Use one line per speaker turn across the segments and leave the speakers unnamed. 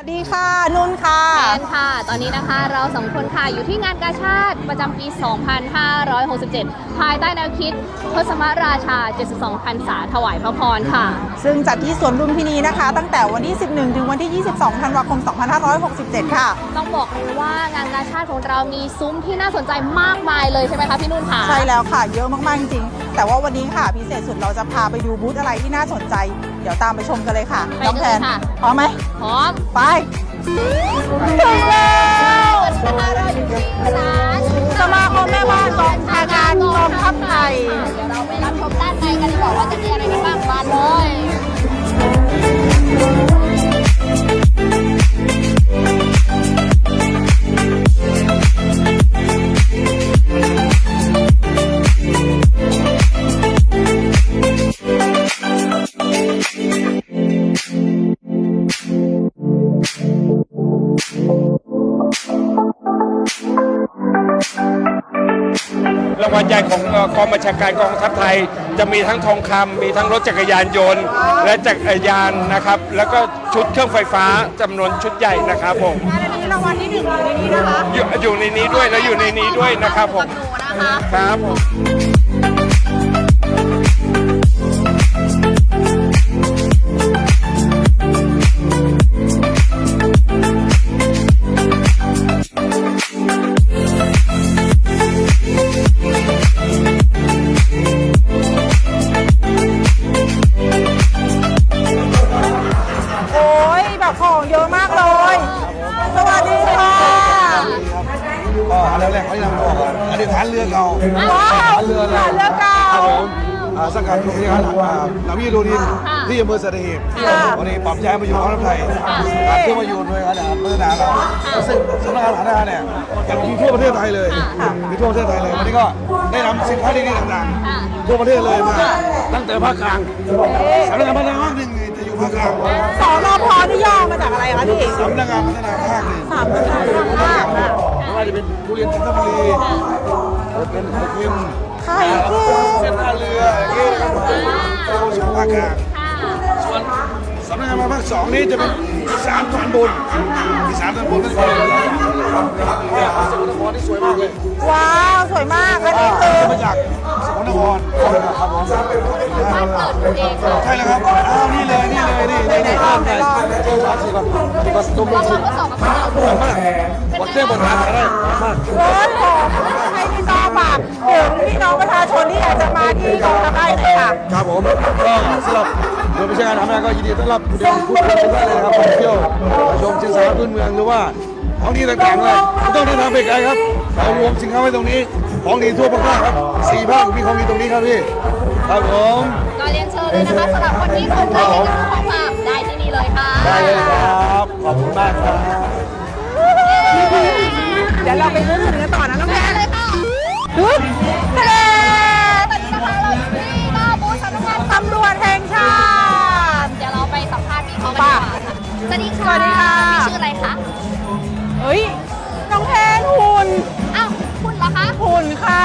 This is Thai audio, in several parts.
วัสดีค่ะ นุ่นค่ะ
แอนค่ะ ตอนนี้นะคะเราสองคนค่ะอยู่ที่งานกาชาติประจำปี 2567 ภายใต้แนวคิดทศมราชา 72พรรษาถวายพระพรค่ะ
ซึ่งจัดที่สวนลุมพินีนะคะ ตั้งแต่วันที่ 11 ถึงวันที่ 22 ธันวาคม 2567 ค่ะ
ต้องบอกเลยว่างานกาชาติของเรามีซุ้มที่น่าสนใจมากมายเลยใช่ไหมคะพี่นุ่นค่ะ
ใช่แล้วค่ะ เยอะมากๆจริงๆแต่ว่าวันนี้ค่ะพิเศษสุดเราจะพาไปดูบูธอะไรที่น่าสนใจเดี๋ยวตามไปชมกันเลยค่ะ
ไป
น้องแทน
เลยค่ะ
พร้อมไหม
พร้อม
ไปถึงแล้วสมาคมแม่บ้านกองชาการกองทัพไทย
เดี๋ยวเราไปรับชมด้านในกันดีกว่าว่าจะมีอะไรกันบ้างมาเลยา
งวัลใหญ่ของเอ่อกองบัญชาการกองทัพไทย จะมีทั้งทองคำมีทั้งรถจักรยานยนต์ และจักรยานนะครับ แล้วก็ชุดเครื่องไฟฟ้าจำนวนชุดใหญ่นะครับผม
นี่รางวัลที่หนึ่งอยู่ในนี้นะคะ
อยู่อยู่ในนี้ด้วยและอยู่ในนี้ด้วยนะครับผม
หนูนะคะ
ครับผม
ฐานเรือเก่า
ว้าว
ฐานเรือ
ฐานเรือเก่า
ครับผมอ่าสังกัดโรงพยาบาลอ่านาวิโรดินที่อำเภอสัตหีบ
ค่ะ
วันนี้ปรับย้ายมาอยู่กองทัพไทยอ่าเพื่อมาอยู่หน่วยงานอาหารพัฒนาเราซึ่งสำนักงานฐานทหารเนี่ยยังมีทั่วประเทศไทยเลยมีทั่วประเทศไทยเลยวันนี้ก็ได้นำสินค้าดีๆต่างๆทั่วประเทศเลยมาตั้งแต่ภาคกลางสำนักงานพัฒนาภาคหนึ่งเนี่ยจะอยู่ภาคกลาง
สอนอพนี่ย่อมาจากอะไรคะพี่
สำนักงานพัฒนาภาคหนึ่ง
สามภาษาสามภาคค่ะ
ไม่ว่าจะ เป็นทุเรียนจันทบุรีจะเป็นไข่เค็ม
ไข่เค็ม
เส้นท่าเรืออย่างนี้นะครับผมชาวภาคกลาง
ค่ะ
ส่วนสำนักงานมาภาคสองนี่จะเป็นอีสามตอนบนอีสามตอนบนนั่นคือเนี่ยสกลนครที่สวยมากเลย
ว้าวสวยมากอันนี้คือ
มาจากสกลนครครับผม
บ้านเกิดคุณเองค่ะ
ใช่แล้วครับอ้าวนี่เลยนี่เลยนี่ นี่นี่เริ่มเลยเจ้าฟ้าสีก่อนสีก่อน
ทดสอบกับเรา
สวยมากบดเส้นบดทางอะไรมาก
โอ้ยผมให้พี่ต้อฝากถึงพี่น้องประชาชนที่อยากจะมาที่กองทัพไทยหน่อยค่ะ
ครับผมก็สำหรับโดยประชาการทำงานก็ยินดีต้อนรับผู้เดินผู้ชมทุกท่านเลยนะครับมาเที่ยวมาชมสินค้าพื้นเมืองหรือว่าของดีต่างๆเลยไม่ต้องเดินทางไปไกลครับเรารวมสินค้าไว้ตรงนี้ของดีทั่วภาคใต้ครับสี่ภาคมีของดีตรงนี้ครับพี่ครับผม
ก็เรียนเชิญเลยนะคะสำหรับคนที่สนใจในเรื่องของฝากได้ เลยค่ะ
ได้เลยครับ ขอบคุณมากครับ
เดี๋ยวเราไปลุ้นถึงกันต่อนะน้องแพ
ได้
น
เลยค่ะ
ฮึบทะเล
ตอนนี้นะคะเราอยู่ที่หน้าบูธสำนักงาน
ตำรวจแห่งชาติ
เดี๋ยวเราไปสัมภาษณ์พี่เขากันดีกว่าค่ะสวัสดีค่ะ
สวัสดีค่ะ
พี่ชื่ออะไรคะ
เฮ้ย น้องแพนหุ่น
อ้าวคุณเหรอคะ
หุ่นค่ะ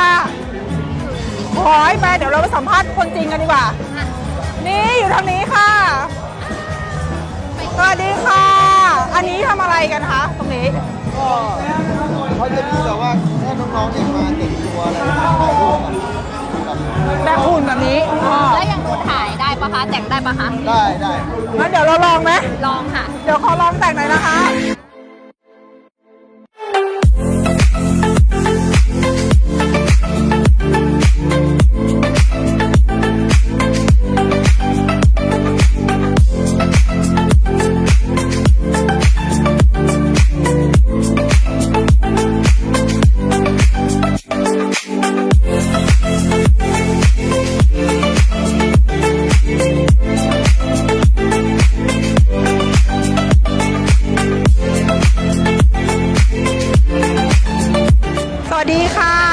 ขอยไปเดี๋ยวเราไปสัมภาษณ์คนจริงกันดีกว่า
อะ
นี่อยู่ทางนี้ค่ะ สวัสดีค่ะ อันนี้ทำอะไรกันคะตรงนี้
เขาจะมีแบบว่าถ้าน้องๆเนี่ยมาแต่งตัวอะไรถ่ายรูปกับ
แบบหุ่นแบบนี้อ๋อ
แล้วยังดูถ่ายได้ปะคะ แต่งได้ปะคะ
ได้ได้
งั้นเดี๋ยวเราลองไหม
ลองค่ะ
เดี๋ยวขอลองแต่งหน่อยนะคะ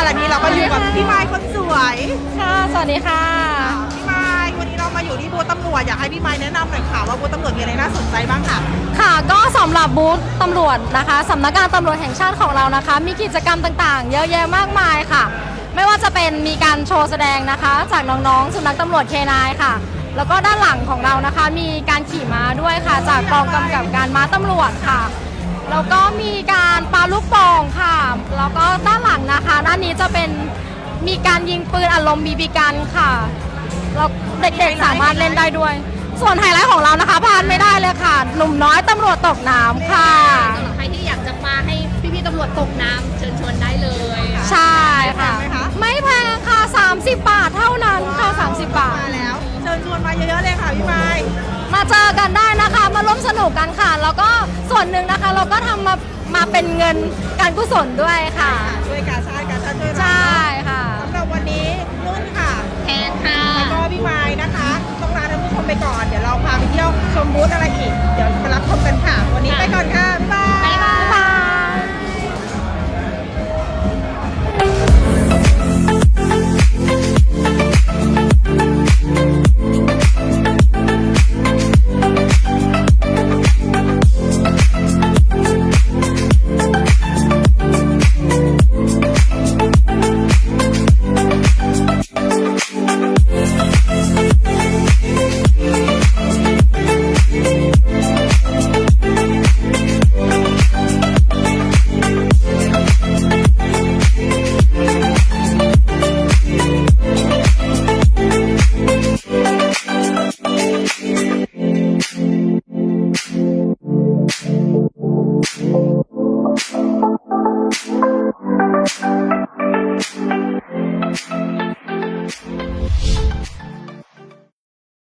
และนี้เราก็อยู่กับพี่ไมค์คนสวย
ค่ะ สวัสดีค่ะ
พี่ไมค์วันนี้เรามาอยู่ที่บูธตำรวจอยากให้พี่ไมค์แนะนำหน่อยค่ะว่าบูธตำรวจมีอะไรน่าสนใจบ้างค่ะ
ค่ะก็สำหรับบูธตำรวจนะคะสำนักงานตำรวจแห่งชาติของเรานะคะ มีกิจกรรมต่างๆ เยอะแยะมากมายค่ะ ไม่ว่าจะเป็นมีการโชว์แสดงนะคะ จากน้องๆ สุนัขตำรวจเคนายค่ะ แล้วก็ด้านหลังของเรานะคะ มีการขี่ม้าด้วยค่ะ จากกองกำกับการม้าตำรวจค่ะ แล้วก็มีการปาลูกโป่งค่ะ แล้วก็ด้านหลังนะคะ ด้านนี้จะเป็นมีการยิงปืนอารมณ์บีบีกันค่ะแล้วเด็กๆสามารถเล่นได้ด้วย ส่วนไฮไลท์ของเรานะคะพลาดไม่ได้เลยค่ะ หนุ่มน้อยตำรวจตกน้ำค่ะ
สำหรับใครที่อยากจะมาให้พี่ๆตำรวจตกน้ำเชิญชวนได้เลย
ใช่ค่ะ
แพงไหมคะ
ไม่แพงค่ะ 30 บาทเท่านั้นค่ะ30 บาท
มาแล้ว เชิญชวนมาเยอะๆเลยค่ะพี่ไม้
มาเจอกันได้นะคะ มาร่วมสนุกกันค่ะ แล้วก็ส่วนหนึ่งนะคะ เราก็ทำมามาเป็นเงินการกุศลด้วยค่ะ
ช่วยกาชาติกา